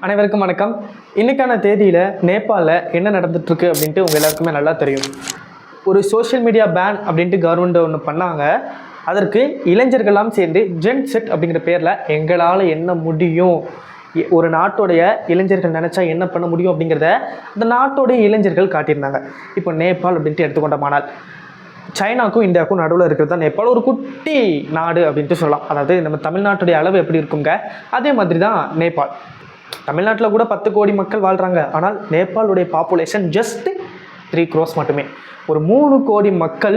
அனைவருக்கும் வணக்கம். இன்னைக்கான தேதியில் நேபாளில் என்ன நடந்துட்டுருக்கு அப்படின்ட்டு உங்கள் எல்லாருக்குமே நல்லா தெரியும். ஒரு சோஷியல் மீடியா பேன் அப்படின்ட்டு கவர்மெண்ட் ஒன்று பண்ணாங்க. அதற்கு இளைஞர்கள்லாம் சேர்ந்து ஜென் செட் அப்படிங்கிற பேரில் எங்களால் என்ன முடியும்? எ- ஒரு நாட்டோடைய இளைஞர்கள் நினச்சா என்ன பண்ண முடியும் அப்படிங்கிறத அந்த நாட்டோடைய இளைஞர்கள் காட்டியிருந்தாங்க. இப்போ நேபாள் அப்படின்ட்டு எடுத்துக்கொண்டோமானால் சைனாக்கும் இந்தியாவுக்கும் நடுவில் இருக்கிறது தான் நேபாள். ஒரு குட்டி நாடு அப்படின்ட்டு சொல்லலாம். அதாவது நம்ம தமிழ்நாட்டுடைய அளவு எப்படி இருக்குங்க? அதே மாதிரி தான் நேபாள். தமிழ்நாட்டில் கூட பத்து கோடி மக்கள் வாழ்கிறாங்க ஆனால் நேபாளுடைய பாப்புலேஷன் ஜஸ்ட் த்ரீ க்ரோஸ் மட்டுமே. ஒரு மூணு கோடி மக்கள்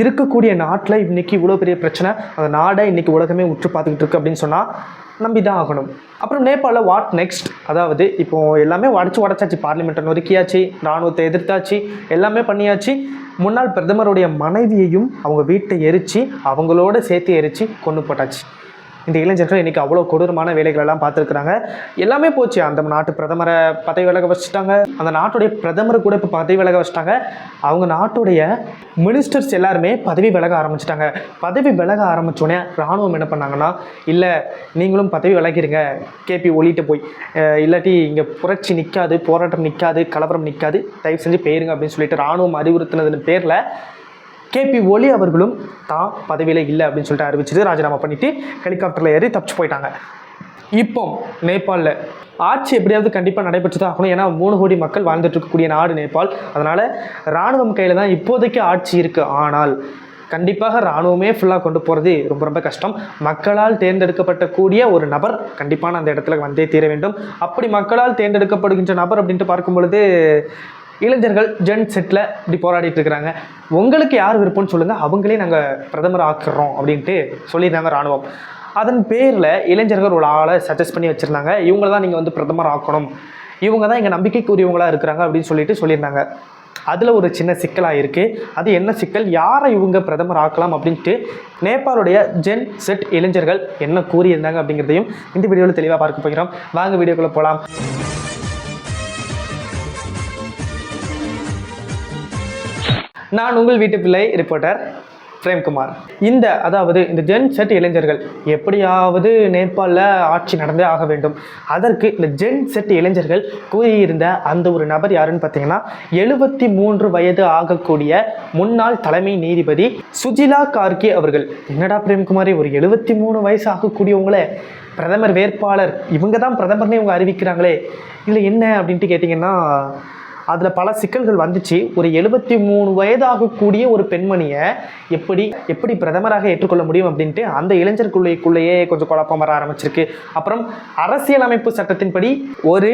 இருக்கக்கூடிய நாட்டில் இன்றைக்கி இவ்வளோ பெரிய பிரச்சனை. அந்த நாடை இன்றைக்கி உலகமே உற்று பார்த்துக்கிட்டு இருக்கு அப்படின்னு சொன்னால் நம்பி தான் ஆகணும். அப்புறம் நேபாளில் வாட் நெக்ஸ்ட் அதாவது இப்போது எல்லாமே உடச்சி உடச்சாச்சு. பார்லிமெண்ட்டை நொறுக்கியாச்சு இராணுவத்தை எதிர்த்தாச்சு எல்லாமே பண்ணியாச்சு. முன்னாள் பிரதமருடைய மனைவியையும் அவங்க வீட்டை எரித்து அவங்களோட சேர்த்து எரித்து கொண்டு போட்டாச்சு. இந்த இளைஞர்கள் இன்றைக்கி அவ்வளோ கொடூரமான வேலைகள் எல்லாம் பார்த்துருக்குறாங்க. எல்லாமே போச்சு. அந்த நாட்டு பிரதமரை பதவி விலக வச்சுட்டாங்க. அந்த நாட்டுடைய பிரதமரை கூட இப்போ பதவி விலக வச்சுட்டாங்க. அவங்க நாட்டுடைய மினிஸ்டர்ஸ் எல்லாருமே பதவி விலக ஆரம்பிச்சிட்டாங்க. பதவி விலக ஆரம்பித்தோடனே ராணுவம் என்ன பண்ணாங்கன்னா இல்லை நீங்களும் பதவி விலகிருங்க. கேபி ஒளிட்டு போய். இல்லாட்டி இங்கே புரட்சி நிற்காது போராட்டம் நிற்காது கலவரம் நிற்காது தயவு செஞ்சு போயிருங்க அப்படின்னு சொல்லிட்டு ராணுவம் அறிவுறுத்தினதுன்னு பேரில் கேபி ஒலி அவர்களும் தான் பதவியில் இல்லை அப்படின்னு சொல்லிட்டு அறிவிச்சிட்டு ராஜினாமா பண்ணிவிட்டு ஹெலிகாப்டரில் ஏறி தப்பிச்சு போயிட்டாங்க. இப்போ நேபாளில் ஆட்சி எப்படியாவது கண்டிப்பாக நடைபெற்று தான் ஆகணும். ஏன்னா மூணு கோடி மக்கள் வாழ்ந்துட்டு இருக்கக்கூடிய நாடு நேபாள். அதனால் இராணுவம் கையில் தான் இப்போதைக்கு ஆட்சி இருக்குது ஆனால் கண்டிப்பாக இராணுவமே ஃபுல்லாக கொண்டு போகிறது ரொம்ப ரொம்ப கஷ்டம். மக்களால் தேர்ந்தெடுக்கப்பட்ட கூடிய ஒரு நபர் கண்டிப்பான அந்த இடத்துல வந்தே தீர வேண்டும். அப்படி மக்களால் தேர்ந்தெடுக்கப்படுகின்ற நபர் அப்படின்ட்டு பார்க்கும் பொழுது இளைஞர்கள் ஜென் செட்டில் இப்படி போராடிட்டு இருக்கிறாங்க. உங்களுக்கு யார் விருப்பம்னு சொல்லுங்கள் அவங்களே நாங்கள் பிரதமர் ஆக்குறோம் அப்படின்ட்டு சொல்லியிருந்தாங்க ராணுவம். அதன் பேரில் இளைஞர்கள் ஒரு ஆளை சஜஸ்ட் பண்ணி வச்சுருந்தாங்க. இவங்கள தான் நீங்கள் வந்து பிரதமர் ஆக்கணும் இவங்க தான் எங்கள் நம்பிக்கைக்குரியவங்களா இருக்கிறாங்க அப்படின்னு சொல்லிட்டு சொல்லியிருந்தாங்க. அதில் ஒரு சின்ன சிக்கலாக இருக்குது அது என்ன சிக்கல்? யாரை இவங்க பிரதமர் ஆக்கலாம் அப்படின்ட்டு நேபாளுடைய ஜென் செட் இளைஞர்கள் என்ன கூறியிருந்தாங்க அப்படிங்கிறதையும் இந்த வீடியோவில் தெளிவாக பார்க்க போகிறோம். வாங்க வீடியோக்குள்ளே போகலாம் நான் உங்கள் வீட்டு பிள்ளை ரிப்போர்ட்டர் பிரேம்குமார். இந்த அதாவது இந்த ஜென் செட் இளைஞர்கள் எப்படியாவது நேபாளில் ஆட்சி நடந்தே ஆக வேண்டும். அதற்கு இந்த ஜென் செட் இளைஞர்கள் கூறியிருந்த அந்த ஒரு நபர் யாருன்னு பார்த்தீங்கன்னா எழுபத்தி மூன்று வயது ஆகக்கூடிய முன்னாள் தலைமை நீதிபதி சுஜிலா கார்கே அவர்கள். என்னடா பிரேம்குமாரி ஒரு எழுபத்தி மூணு வயசு ஆகக்கூடியவங்களே பிரதமர் வேட்பாளர் இவங்க தான் பிரதமர்னே இவங்க அறிவிக்கிறாங்களே இதில் என்ன அப்படின்ட்டு கேட்டிங்கன்னா அதில் பல சிக்கல்கள் வந்துச்சு. ஒரு எழுபத்தி மூணு வயதாகக்கூடிய ஒரு பெண்மணியை எப்படி எப்படி பிரதமராக ஏற்றுக்கொள்ள முடியும் அப்படின்ட்டு அந்த இளைஞர்களுக்குள்ளேயே கொஞ்சம் குழப்பம் வர ஆரம்பிச்சிருக்கு. அப்புறம் அரசியலமைப்பு சட்டத்தின்படி ஒரு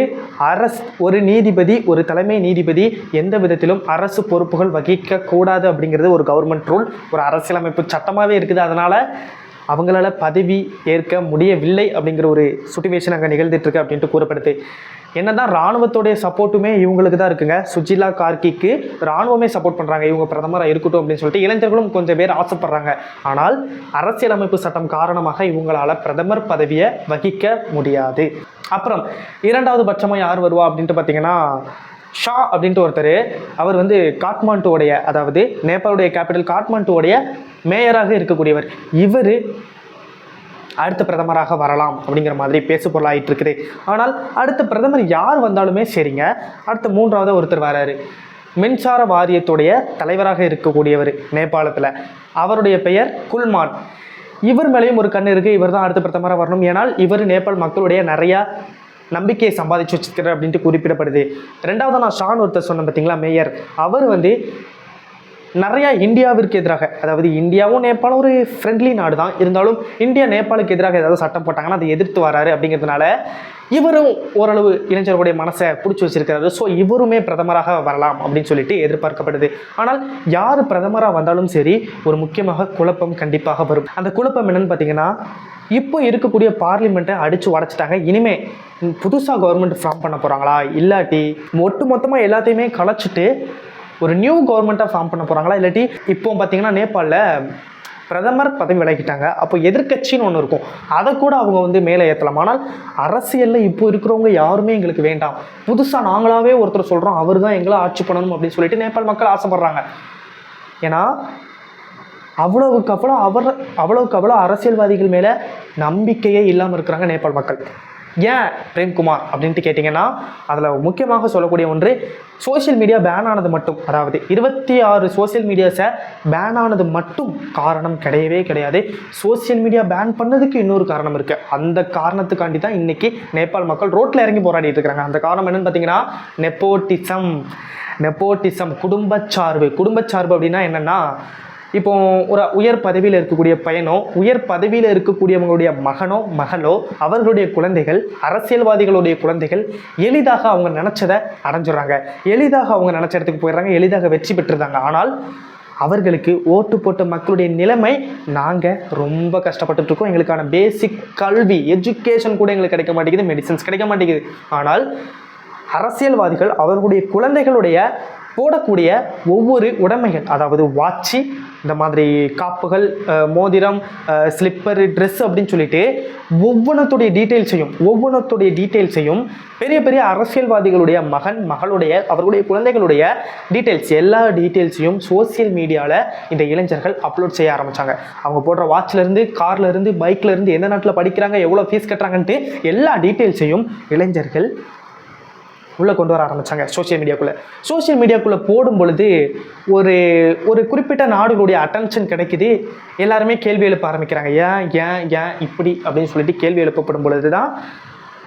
அரஸ் ஒரு நீதிபதி ஒரு தலைமை நீதிபதி எந்த விதத்திலும் அரசு பொறுப்புகள் வகிக்க கூடாது அப்படிங்கிறது ஒரு கவர்மெண்ட் ரூல் ஒரு அரசியலமைப்பு சட்டமாகவே இருக்குது. அதனால் அவங்களால பதவி ஏற்க முடியவில்லை அப்படிங்கிற ஒரு சுச்சுவேஷன் அங்கே நிகழ்ந்துட்டு இருக்கு அப்படின்ட்டு கூறப்படுது. என்னதான் ராணுவத்துடைய சப்போர்ட்டுமே இவங்களுக்கு தான் இருக்குங்க. சுஜிலா கார்கிக்கு ராணுவமே சப்போர்ட் பண்ணுறாங்க இவங்க பிரதமராக இருக்கட்டும் அப்படின்னு சொல்லிட்டு இளைஞர்களும் கொஞ்சம் பேர் ஆசைப்படுறாங்க. ஆனால் அரசியலமைப்பு சட்டம் காரணமாக இவங்களால் பிரதமர் பதவியை வகிக்க முடியாது. அப்புறம் இரண்டாவது பட்சமாக யார் வருவா அப்படின்ட்டு பார்த்தீங்கன்னா ஷா அப்படின்ட்டு ஒருத்தர். அவர் வந்து காட்மாண்டுவோடைய அதாவது நேபாளுடைய கேபிட்டல் காட்மாண்டுவோடைய மேயராக இருக்கக்கூடியவர். இவர் அடுத்த பிரதமராக வரலாம் அப்படிங்கிற மாதிரி பேசு பொருளாகிட்டு இருக்குது. ஆனால் அடுத்த பிரதமர் யார் வந்தாலுமே சரிங்க. அடுத்த மூன்றாவது ஒருத்தர் வராரு. மின்சார வாரியத்துடைய தலைவராக இருக்கக்கூடியவர் நேபாளத்தில். அவருடைய பெயர் குல்மான். இவர் மேலேயும் ஒரு கண் இருக்குது இவர் தான் அடுத்த பிரதமராக வரணும். ஏனால் இவர் நேபாள் மக்களுடைய நிறையா நம்பிக்கையை சம்பாதிச்சு வச்சிருக்கிறார் அப்படின்ட்டு குறிப்பிடப்படுது. ரெண்டாவது நான் ஷான் ஒருத்தர் சொன்னேன் பார்த்தீங்களா மேயர். அவர் வந்து நிறையா இந்தியாவிற்கு எதிராக அதாவது இந்தியாவும் நேபாளும் ஒரு ஃப்ரெண்ட்லி நாடு தான் இருந்தாலும் இந்தியா நேபாளுக்கு எதிராக ஏதாவது சட்டம் போட்டாங்கன்னா அதை எதிர்த்து வராரு அப்படிங்கிறதுனால இவரும் ஓரளவு இளைஞர்களுடைய மனசை பிடிச்சி வச்சிருக்கிறாரு. ஸோ இவருமே பிரதமராக வரலாம் அப்படின்னு சொல்லிட்டு எதிர்பார்க்கப்படுது. ஆனால் யார் பிரதமராக வந்தாலும் சரி ஒரு முக்கியமாக குழப்பம் கண்டிப்பாக வரும். அந்த குழப்பம் என்னன்னு பார்த்தீங்கன்னா இப்போ இருக்கக்கூடிய பார்லிமெண்ட்டை அடித்து உடச்சிட்டாங்க. இனிமே புதுசாக கவர்மெண்ட் ஃபார்ம் பண்ண போகிறாங்களா இல்லாட்டி ஒட்டு மொத்தமாக எல்லாத்தையுமே கலைச்சிட்டு ஒரு நியூ கவர்மெண்ட்டாக ஃபார்ம் பண்ண போகிறாங்களா இல்லாட்டி இப்போ பார்த்தீங்கன்னா நேபாளில் பிரதமர் பதவி விலகிட்டாங்க. அப்போ எதிர்க்கட்சின்னு ஒன்று இருக்கும். அதை கூட அவங்க வந்து மேலே ஏற்றலாம் ஆனால் அரசியலில் இப்போ இருக்கிறவங்க யாருமே எங்களுக்கு வேண்டாம். புதுசாக நாங்களாவே ஒருத்தர் சொல்கிறோம் அவர் தான் எங்களை ஆட்சி பண்ணணும் அப்படின்னு சொல்லிட்டு நேபாள் மக்கள் ஆசைப்படுறாங்க. ஏன்னா அவ்வளவுக்கு அவ்வளோ அவர் அவ்வளவுக்கு அவ்வளோ அரசியல்வாதிகள் மேலே நம்பிக்கையே இல்லாமல் இருக்கிறாங்க நேபாள் மக்கள். ஏன் பிரேம்குமார் அப்படின்ட்டு கேட்டிங்கன்னா அதில் முக்கியமாக சொல்லக்கூடிய ஒன்று சோஷியல் மீடியா பேன் ஆனது மட்டும் அதாவது இருபத்தி ஆறு சோஷியல் மீடியாஸை பேன் ஆனது மட்டும் காரணம் கிடையவே கிடையாது. சோஷியல் மீடியா பேன் பண்ணதுக்கு இன்னொரு காரணம் இருக்குது அந்த காரணத்துக்காண்டி தான் இன்றைக்கி நேபாள் மக்கள் ரோட்டில் இறங்கி போராடிட்டு இருக்கிறாங்க. அந்த காரணம் என்னென்னு பார்த்தீங்கன்னா நெப்போட்டிசம் நெப்போட்டிசம் குடும்பச்சார்பு. குடும்பச்சார்பு அப்படின்னா என்னென்னா இப்போ ஒரு உயர் பதவியில் இருக்கக்கூடிய பையனோ உயர் பதவியில் இருக்கக்கூடியவங்களுடைய மகனோ மகளோ அவர்களுடைய குழந்தைகள் அரசியல்வாதிகளுடைய குழந்தைகள் எளிதாக அவங்க நினச்சதை அடைஞ்சிடுறாங்க. எளிதாக அவங்க நினச்ச இடத்துக்கு போயிடுறாங்க எளிதாக வெற்றி பெற்றுறாங்க. ஆனால் அவர்களுக்கு ஓட்டு போட்ட மக்களுடைய நிலைமை நாங்கள் ரொம்ப கஷ்டப்பட்டுட்டு இருக்கோம். எங்களுக்கான பேசிக் கல்வி எஜுகேஷன் கூட எங்களுக்கு கிடைக்க மாட்டேங்குது மெடிசன்ஸ் கிடைக்க மாட்டேங்குது. ஆனால் அரசியல்வாதிகள் அவர்களுடைய குழந்தைகளுடைய போடக்கூடிய ஒவ்வொரு உடைமைகள் அதாவது வாட்சி இந்த மாதிரி காப்புகள் மோதிரம் ஸ்லிப்பர் ட்ரெஸ் அப்படின்னு சொல்லிட்டு ஒவ்வொன்றத்துடைய டீட்டெயில்ஸையும் ஒவ்வொன்றத்துடைய டீட்டெயில்ஸையும் பெரிய பெரிய அரசியல்வாதிகளுடைய மகன் மகளுடைய அவர்களுடைய குழந்தைகளுடைய டீட்டெயில்ஸ் எல்லா டீட்டெயில்ஸையும் சோஷியல் மீடியாவில் இந்த இளைஞர்கள் அப்லோட் செய்ய ஆரம்பித்தாங்க அவங்க போடுற வாட்ச்லேருந்து கார்லேருந்து பைக்லேருந்து எந்த நாட்டில் படிக்கிறாங்க எவ்வளோ ஃபீஸ் கட்டுறாங்கன்ட்டு எல்லா டீட்டெயில்ஸையும் இளைஞர்கள் உள்ளே கொண்டு வர ஆரம்பித்தாங்க சோசியல் மீடியாக்குள்ளே சோசியல் மீடியாக்குள்ளே போடும் பொழுது ஒரு ஒரு குறிப்பிட்ட நாடுகளுடைய அட்டென்ஷன் கிடைக்குது. எல்லாருமே கேள்வி எழுப்ப ஆரம்பிக்கிறாங்க. ஏன் ஏன் ஏன் இப்படி அப்படின்னு சொல்லிட்டு கேள்வி எழுப்பப்படும் பொழுது தான்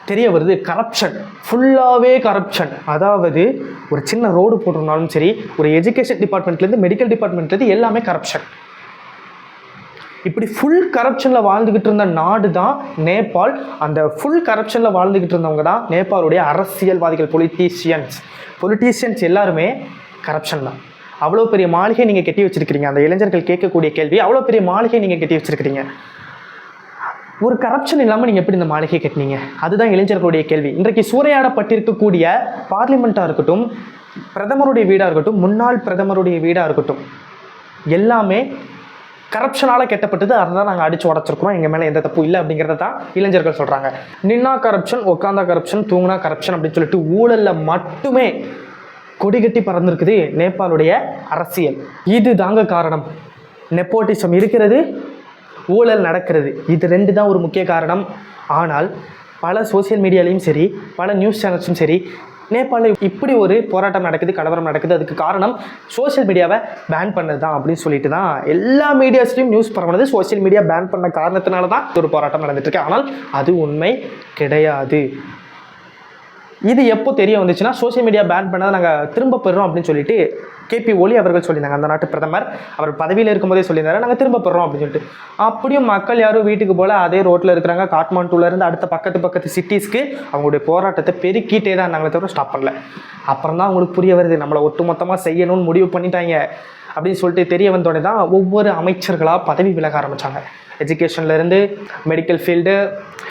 தெரிய வருது கரப்ஷன் ஃபுல்லாகவே கரப்ஷன் அதாவது ஒரு சின்ன ரோடு போட்டிருந்தாலும் சரி ஒரு எஜுகேஷன் டிபார்ட்மெண்ட்லேருந்து மெடிக்கல் டிபார்ட்மெண்ட்லேருந்து எல்லாமே கரப்ஷன் இப்படி ஃபுல் கரப்ஷனில் வாழ்ந்துக்கிட்டு இருந்த நாடு தான் நேபாள். அந்த ஃபுல் கரப்ஷனில் வாழ்ந்துக்கிட்டு இருந்தவங்க தான் நேபாளுடைய அரசியல்வாதிகள் பொலிட்டீஷியன்ஸ் பொலிட்டீஷியன்ஸ் எல்லாருமே கரப்ஷன் தான். அவ்வளோ பெரிய மாளிகை நீங்கள் கட்டி வச்சிருக்கிறீங்க. அந்த இளைஞர்கள் கேட்கக்கூடிய கேள்வி அவ்வளோ பெரிய மாளிகை நீங்கள் கட்டி வச்சிருக்கிறீங்க. ஒரு கரப்ஷன் இல்லாமல் நீங்கள் எப்படி இந்த மாளிகை கட்டினீங்க? அதுதான் இளைஞர்களுடைய கேள்வி. இன்றைக்கு சூறையாடப்பட்டிருக்கக்கூடிய பார்லிமெண்ட்டாக இருக்கட்டும் பிரதமருடைய வீடாக இருக்கட்டும் முன்னாள் பிரதமருடைய வீடாக இருக்கட்டும் எல்லாமே கரப்ஷனால் கெட்டப்பட்டது அதை தான் நாங்கள் அடித்து உடச்சிருக்கிறோம். எங்கள் மேலே எந்த தப்பு இல்லை அப்படிங்கிறத தான் இளைஞர்கள் சொல்கிறாங்க நின்னா கரப்ஷன் உட்காந்தா கரப்ஷன் தூங்குனா கரப்ஷன் அப்படின்னு சொல்லிட்டு ஊழலில் மட்டுமே கொடி கட்டி பறந்துருக்குது நேபாளுடைய அரசியல். இது தாங்க காரணம். நெப்போட்டிசம் இருக்கிறது ஊழல் நடக்கிறது. இது ரெண்டு தான் ஒரு முக்கிய காரணம். ஆனால் பல சோஷியல் மீடியாலையும் சரி பல நியூஸ் சேனல்ஸும் சரி நேபாளில் இப்படி ஒரு போராட்டம் நடக்குது கலவரம் நடக்குது. அதுக்கு காரணம் சோஷியல் மீடியாவை பேன் பண்ணது தான் அப்படின்னு சொல்லிட்டு தான் எல்லா மீடியாஸ்லையும் நியூஸ் பரவுனது. சோஷியல் மீடியா பேன் பண்ண காரணத்தினால தான் ஒரு போராட்டம் நடந்துட்டு இருக்கு. ஆனால் அது உண்மை கிடையாது. இது எப்போ தெரிய வந்துச்சுன்னா சோஷியல் மீடியா பேன் பண்ணதை நாங்கள் திரும்ப பெறுறோம் அப்படின்னு சொல்லிட்டு கேபி ஒலி அவர்கள் சொல்லியிருந்தாங்க. அந்த நாட்டு பிரதமர் அவர் பதவியில் இருக்கும்போதே சொல்லியிருந்தாரு. நாங்கள் திரும்ப பெறோம் அப்படின்னு சொல்லிட்டு. அப்படியும் மக்கள் யாரும் வீட்டுக்கு போல அதே ரோட்டில் இருக்கிறாங்க. காட்மாண்டூலேருந்து அடுத்த பக்கத்து பக்கத்து சிட்டிஸ்க்கு அவங்களுடைய போராட்டத்தை பெருக்கிட்டே தான் நாங்களே தவிர ஸ்டாப் பண்ணல. அப்புறம் தான் அவங்களுக்கு புரிய வருது. நம்மளை ஒட்டுமொத்தமாக செய்யணும்னு முடிவு பண்ணிட்டாங்க அப்படின்னு சொல்லிட்டு தெரிய வந்தோடனே தான் ஒவ்வொரு அமைச்சர்களாக பதவி விலக ஆரம்பித்தாங்க எஜுகேஷன்லேருந்து மெடிக்கல் ஃபீல்டு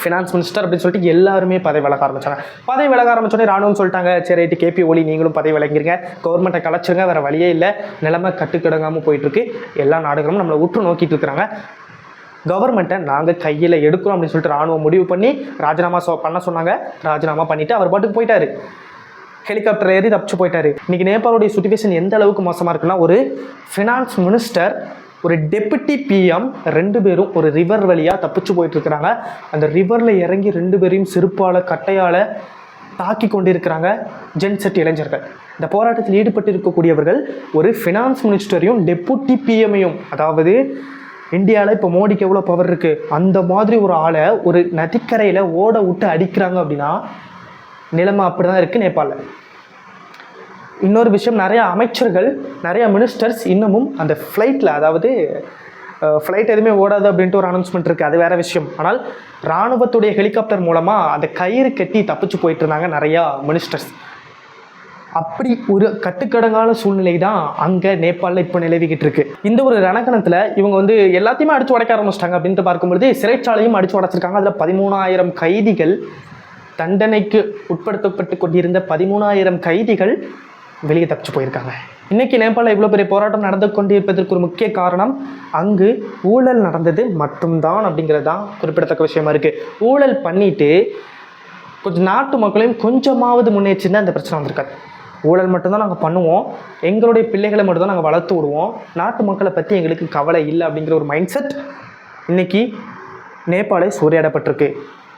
ஃபினான்ஸ் மினிஸ்டர் அப்படின்னு சொல்லிட்டு எல்லாருமே பதவி விலக ஆரம்பிச்சாங்க. பதவி விலக ஆரம்பிச்சோடனே ராணுவம் சொல்லிட்டாங்க சரி ரைட்டு கேபி ஒலி நீங்களும் பதவி விளங்கிருங்க கவர்மெண்ட்டை கலைச்சிருங்க வேறு வழியே இல்லை. நிலைமை கட்டுக்கிடங்காமல் போயிட்டுருக்கு. எல்லா நாடுகளும் நம்மளை உற்று நோக்கிட்டு இருக்கிறாங்க. கவர்மெண்ட்டை நாங்கள் கையில் எடுக்கிறோம் அப்படின்னு சொல்லிட்டு ராணுவம் முடிவு பண்ணி ராஜினாமா சொ பண்ண சொன்னாங்க. ராஜினாமா பண்ணிவிட்டு அவர் பாட்டுக்கு போயிட்டாரு. ஹெலிகாப்டர் ஏறி தப்பிச்சு போயிட்டாரு. இன்னைக்கு நேபாளுடைய சுச்சுவேஷன் எந்த அளவுக்கு மோசமாக இருக்குன்னா ஒரு ஃபினான்ஸ் மினிஸ்டர் ஒரு டெபுட்டி பிஎம் ரெண்டு பேரும் ஒரு ரிவர் வழியாக தப்பிச்சு போயிட்டு இருக்கிறாங்க அந்த ரிவரில் இறங்கி ரெண்டு பேரையும் செருப்பால் கட்டையால் தாக்கி கொண்டிருக்கிறாங்க ஜென்செட் இளைஞர்கள். இந்த போராட்டத்தில் ஈடுபட்டு இருக்கக்கூடியவர்கள் ஒரு ஃபினான்ஸ் மினிஸ்டரையும் டெபுட்டி பிஎம்ஐயும் அதாவது இந்தியாவில் இப்போ மோடிக்கு எவ்வளோ பவர் இருக்குது அந்த மாதிரி ஒரு ஆளை ஒரு நதிக்கரையில் ஓட விட்டு அடிக்கிறாங்க அப்படின்னா நிலைமை அப்படி தான் இருக்குது நேபாளில். இன்னொரு விஷயம் நிறைய அமைச்சர்கள் நிறைய மினிஸ்டர்ஸ் இன்னமும் அந்த ஃப்ளைட்டில் அதாவது ஃப்ளைட் எதுவுமே ஓடாது அப்படின்ட்டு ஒரு அனௌன்ஸ்மெண்ட் இருக்குது அது வேறு விஷயம். ஆனால் இராணுவத்துடைய ஹெலிகாப்டர் மூலமாக அந்த கயிறு கட்டி தப்பிச்சு போயிட்டு இருந்தாங்க நிறையா மினிஸ்டர்ஸ் அப்படி ஒரு கட்டுக்கடங்கான சூழ்நிலை தான் அங்கே நேபாளில் இப்போ நிலவிக்கிட்டு இருக்கு. இந்த ஒரு ரணக்கணத்தில் இவங்க வந்து எல்லாத்தையுமே அடிச்சு உடைக்க ஆரம்பிச்சிட்டாங்க அப்படின்ட்டு பார்க்கும்பொழுது சிறைச்சாலையும் அடிச்சு உடைச்சிருக்காங்க. அதில் பதிமூணாயிரம் கைதிகள் தண்டனைக்கு உட்படுத்தப்பட்டு கொண்டிருந்த பதிமூணாயிரம் கைதிகள் வெளியே தப்பிச்சு போயிருக்காங்க. இன்றைக்கி நேபாளில் இவ்வளோ பெரிய போராட்டம் நடந்து கொண்டிருப்பதற்கு ஒரு முக்கிய காரணம் அங்கு ஊழல் நடந்தது மட்டும்தான் அப்படிங்கிறது தான் குறிப்பிடத்தக்க விஷயமா இருக்குது ஊழல் பண்ணிட்டு கொஞ்சம் நாட்டு மக்களையும் கொஞ்சமாவது முன்னேற்றிருந்தா இந்த பிரச்சனை வந்திருக்காது. ஊழல் மட்டும்தான் நாங்கள் பண்ணுவோம். எங்களுடைய பிள்ளைகளை மட்டும்தான் நாங்கள் வளர்த்து விடுவோம். நாட்டு மக்களை பற்றி எங்களுக்கு கவலை இல்லை அப்படிங்கிற ஒரு மைண்ட் செட் இன்றைக்கி நேபாளை சூறையாடப்பட்டிருக்கு.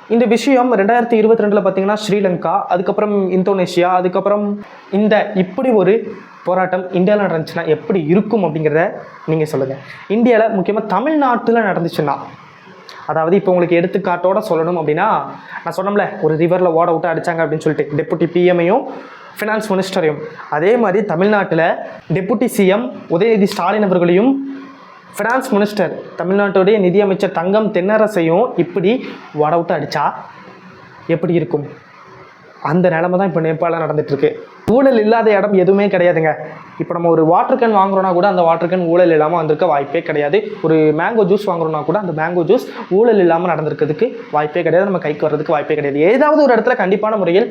இந்த விஷயம் ரெண்டாயிரத்தி இருபத்தி ரெண்டில் பார்த்தீங்கன்னா ஸ்ரீலங்கா அதுக்கப்புறம் இந்தோனேஷியா அதுக்கப்புறம் இந்த இப்படி ஒரு போராட்டம் இந்தியாவில் நடந்துச்சுன்னா எப்படி இருக்கும் அப்படிங்கிறத நீங்கள் சொல்லுங்கள் இந்தியாவில் முக்கியமாக தமிழ்நாட்டில் நடந்துச்சுன்னா அதாவது இப்போ உங்களுக்கு எடுத்துக்காட்டோட சொல்லணும் அப்படின்னா நான் சொன்னோம்ல ஒரு ரிவரில் ஓட விட்டு அடிச்சாங்க அப்படின்னு சொல்லிட்டு டெப்புட்டி பிஎம்ஐயும் ஃபினான்ஸ் மினிஸ்டரையும் அதே மாதிரி தமிழ்நாட்டில் டெப்புட்டி சிஎம் உதயநிதி ஸ்டாலின் அவர்களையும் ஃபினான்ஸ் மினிஸ்டர் தமிழ்நாட்டுடைய நிதியமைச்சர் தங்கம் தென்னரசையும் இப்படி வடவுட்டு அடித்தா எப்படி இருக்கும்? அந்த நிலமை தான் இப்போ நேபாளில் நடந்துட்டுருக்கு. ஊழல் இல்லாத இடம் எதுவுமே கிடையாதுங்க. இப்போ நம்ம ஒரு வாட்டர் கேன் வாங்குறோன்னா கூட அந்த வாட்டர் கேன் ஊழல் இல்லாமல் வந்திருக்க வாய்ப்பே கிடையாது. ஒரு மேங்கோ ஜூஸ் வாங்குறோன்னா கூட அந்த மேங்கோ ஜூஸ் ஊழல் இல்லாமல் நடந்திருக்கிறதுக்கு வாய்ப்பே கிடையாது. நம்ம கைக்கு வர்றதுக்கு வாய்ப்பே கிடையாது. ஏதாவது ஒரு இடத்துல கண்டிப்பான முறையில்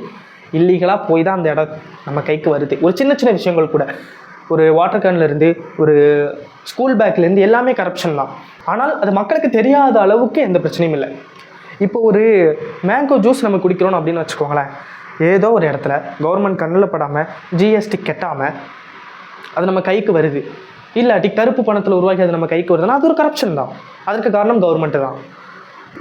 இல்லீகலாக போய் தான் அந்த இடம் நம்ம கைக்கு வருது. ஒரு சின்ன சின்ன விஷயங்கள் கூட. ஒரு வாட்டர் கேன்லேருந்து ஒரு ஸ்கூல் பேக்லேருந்து எல்லாமே கரப்ஷன் தான். ஆனால் அது மக்களுக்கு தெரியாத அளவுக்கு எந்த பிரச்சனையும் இல்லை. இப்போ ஒரு மேங்கோ ஜூஸ் நம்ம குடிக்கிறோம் அப்படின்னு வச்சுக்கோங்களேன். ஏதோ ஒரு இடத்துல கவர்மெண்ட் கண்ணில் படாமல் ஜிஎஸ்டி கெட்டாமல் அது நம்ம கைக்கு வருது. இல்லாட்டி கருப்பு பணத்தில் உருவாக்கி அது நம்ம கைக்கு வருதுன்னா அது ஒரு கரப்ஷன் தான். அதற்கு காரணம் கவர்மெண்ட்டு தான்.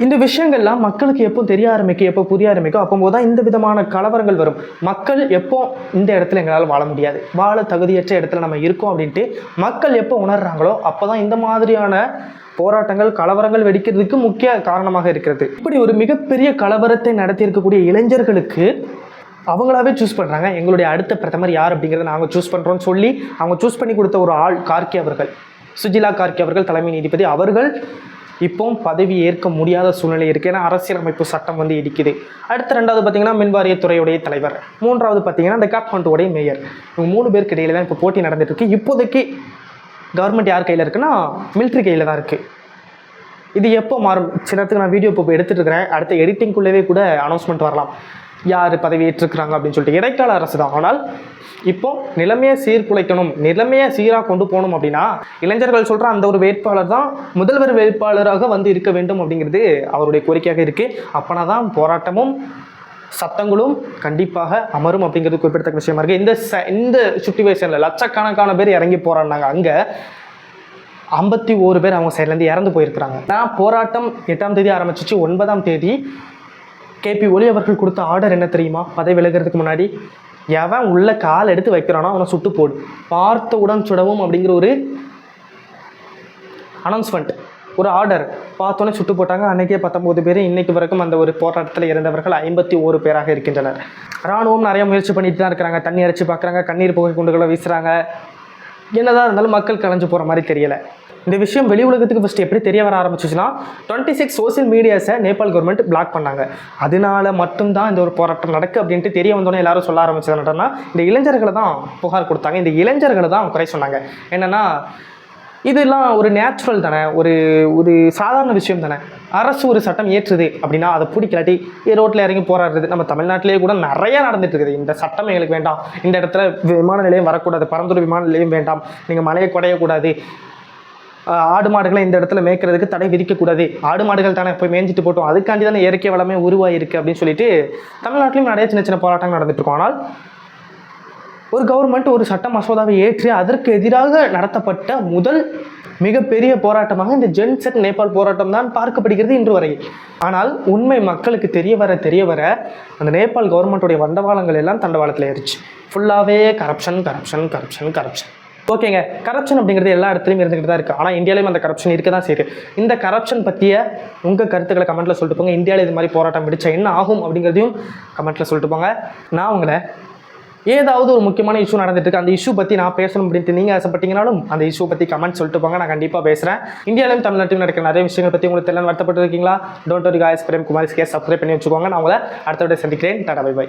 இந்த விஷயங்கள்லாம் மக்களுக்கு எப்போ தெரிய ஆரம்பிக்கும் எப்போ புரிய ஆரம்பிக்கும் அப்போ தான் இந்த விதமான கலவரங்கள் வரும். மக்கள் எப்போ இந்த இடத்துல எங்களால் வாழ முடியாது. வாழ தகுதியற்ற இடத்துல நம்ம இருக்கோம் அப்படின்ட்டு மக்கள் எப்போ உணர்றாங்களோ அப்போ தான் இந்த மாதிரியான போராட்டங்கள் கலவரங்கள் வெடிக்கிறதுக்கு முக்கிய காரணமாக இருக்கிறது. இப்படி ஒரு மிகப்பெரிய கலவரத்தை நடத்தி இருக்கக்கூடிய இளைஞர்களுக்கு அவங்களாவே சூஸ் பண்ணுறாங்க எங்களுடைய அடுத்த பிரதமர் யார் அப்படிங்கிறத நாங்கள் சூஸ் பண்ணுறோம்னு சொல்லி அவங்க சூஸ் பண்ணி கொடுத்த ஒரு ஆள் கார்கே அவர்கள். சுஜிலா கார்கே அவர்கள் தலைமை நீதிபதி. அவர்கள் இப்போவும் பதவி ஏற்க முடியாத சூழ்நிலை இருக்குது ஏன்னா அரசியலமைப்பு சட்டம் வந்து இடிக்குது. அடுத்த ரெண்டாவது பார்த்தீங்கன்னா மின்வாரியத்துறையுடைய தலைவர். மூன்றாவது பார்த்தீங்கன்னா இந்த காட்மண்டுடைய மேயர் இவங்க மூணு பேருக்கு இடையில தான் இப்போ போட்டி நடந்துட்டு இருக்கு. இப்போதைக்கு கவர்மெண்ட் யார் கையில் இருக்குன்னா மிலிட்ரி கையில் தான் இருக்குது இது எப்போ மாறும்? சின்னத்துக்கு நான் வீடியோ இப்போ எடுத்துகிட்டு இருக்கிறேன். அடுத்த எடிட்டிங்குள்ளவே கூட அனௌன்ஸ்மெண்ட் வரலாம். யார் பதவியேற்றிருக்கிறாங்க அப்படின்னு சொல்லிட்டு இடைக்கால அரசு தான். ஆனால் இப்போ நிலைமையை சீர்குலைக்கணும் நிலைமையை சீராக கொண்டு போகணும் அப்படின்னா இளைஞர்கள் சொல்கிற அந்த ஒரு வேட்பாளர் தான் முதல்வர் வேட்பாளராக வந்து இருக்க வேண்டும் அப்படிங்கிறது அவருடைய கோரிக்கையாக இருக்குது அப்போனா தான் போராட்டமும் சத்தங்களும் கண்டிப்பாக அமரும் அப்படிங்கிறது குறிப்பிடத்தக்க விஷயமா இருக்குது இந்த ச இந்த சுச்சுவேஷனில் லட்சக்கணக்கான பேர் இறங்கி போராடினாங்க. அங்கே ஐம்பத்தி ஓரு பேர் அவங்க சைட்லேருந்து இறந்து போயிருக்கிறாங்க. நான் போராட்டம் எட்டாம் தேதி ஆரம்பிச்சிச்சு ஒன்பதாம் தேதி கேபி ஒலி அவர்கள் கொடுத்த ஆர்டர் என்ன தெரியுமா? பதவி விலகிறதுக்கு முன்னாடி எவன் உள்ள கால் எடுத்து வைக்கிறானோ அவனை சுட்டு போடு. பார்த்தவுடன் சுடவும் அப்படிங்கிற ஒரு அனௌன்ஸ்மெண்ட் ஒரு ஆர்டர் பார்த்தோன்னே சுட்டு போட்டாங்க. அன்றைக்கே பத்தொம்போது பேர் இன்றைக்கு வரைக்கும் அந்த ஒரு போராட்டத்தில் இறந்தவர்கள் ஐம்பத்தி ஓரு பேராக இருக்கின்றனர். ராணுவம் நிறைய முயற்சி பண்ணிட்டு தான் இருக்கிறாங்க. தண்ணி அரைச்சி பார்க்குறாங்க கண்ணீர் புகை குண்டுகளை வீசுகிறாங்க என்னதான் இருந்தாலும் மக்கள் கலைஞ்சு போகிற மாதிரி தெரியலை. இந்த விஷயம் வெளி உலகத்துக்கு ஃபஸ்ட்டு எப்படி தெரிய வர ஆரம்பிச்சிச்சுன்னா டுவெண்ட்டி சிக்ஸ் சோசியல் மீடியாஸை நேபாள் கவர்மெண்ட் பிளாக் பண்ணாங்க. அதனால மட்டும்தான் இந்த ஒரு போராட்டம் நடக்கு அப்படின்ட்டு தெரிய வந்தோன்னே எல்லாரும் சொல்ல ஆரம்பிச்சது என்னன்னா இந்த இளைஞர்களை தான் புகார் கொடுத்தாங்க. இந்த இளைஞர்களை தான் குறை சொன்னாங்க. என்னென்னா இதெல்லாம் ஒரு நேச்சுரல் தானே ஒரு ஒரு சாதாரண விஷயம் தானே. அரசு ஒரு சட்டம் ஏற்றுது அப்படின்னா அதை பிடிக்கலாட்டி ரோட்டில் இறங்கி போராடுறது. நம்ம தமிழ்நாட்டிலேயே கூட நிறைய நடந்துட்டு இருக்குது. இந்த சட்டம் எங்களுக்கு வேண்டாம். இந்த இடத்துல விமான நிலையம் வரக்கூடாது. பரந்தூர் விமான நிலையம் வேண்டாம். நீங்கள் மலையை குடையக்கூடாது. ஆடு மாடுகளை இந்த இடத்துல மேய்க்கிறதுக்கு தடை விதிக்கக்கூடாது. ஆடு மாடுகள் தானே போய் மேய்ஞ்சிட்டு போட்டோம். அதுக்காண்டி தானே இயற்கை வளமே உருவாயிருக்கு அப்படின்னு சொல்லிட்டு தமிழ்நாட்டிலும் நிறைய சின்ன சின்ன போராட்டங்கள் நடந்துட்டு இருக்கும். ஆனால் ஒரு கவர்மெண்ட் ஒரு சட்ட மசோதாவை ஏற்றி அதற்கு எதிராக நடத்தப்பட்ட முதல் மிகப்பெரிய போராட்டமாக இந்த ஜென்செட் நேபாள் போராட்டம் தான் பார்க்கப்படுகிறது இன்று வரை. ஆனால் உண்மை மக்களுக்கு தெரிய வர தெரிய வர அந்த நேபாள் கவர்மெண்ட்டுடைய வண்டவாளங்கள் எல்லாம் தண்டவாளத்தில் ஏறிச்சு. ஃபுல்லாகவே கரப்ஷன் கரப்ஷன் கரப்ஷன் கரப்ஷன் ஓகேங்க. கரப்ஷன் அப்படிங்கிறது எல்லா இடத்துலையும் இருந்துகிட்டு தான் இருக்குது ஆனால் இந்தியாவிலையும் அந்த கரப்ஷன் இருக்க தான் செய்யுது. இந்த கரப்ஷன் பற்றிய உங்கள் கருத்துக்களை கமெண்ட்டில் சொல்லிட்டு போங்க. இந்தியாவில் இது மாதிரி போராட்டம் பிடிச்சா என்ன ஆகும் அப்படிங்கிறதையும் கமெண்ட்டில் சொல்லிட்டு போங்க. நான் உங்களை ஏதாவது ஒரு முக்கியமான இஷ்யூ நடந்துட்டு இருக்கு. அந்த இஷ்யூ பற்றி நான் பேசணும் அப்படின்ட்டு நீங்கள் ஆசைப்பட்டீங்கனாலும் அந்த இஷ்யூ பற்றி கமெண்ட் சொல்லிட்டு போங்க. நான் கண்டிப்பாக பேசுகிறேன் இந்தியாவிலும் தமிழ்நாட்டிலும் நடக்கிற நிறைய விஷயங்கள் பற்றி உங்களுக்கு தெரியல வருத்தப்பட்டு இருக்கீங்களா don't worry guys Prem Kumar K subscribe பண்ணி வச்சுக்கோங்க. நான் உங்களை அடுத்த விட சந்திக்கிறேன். Tata bye by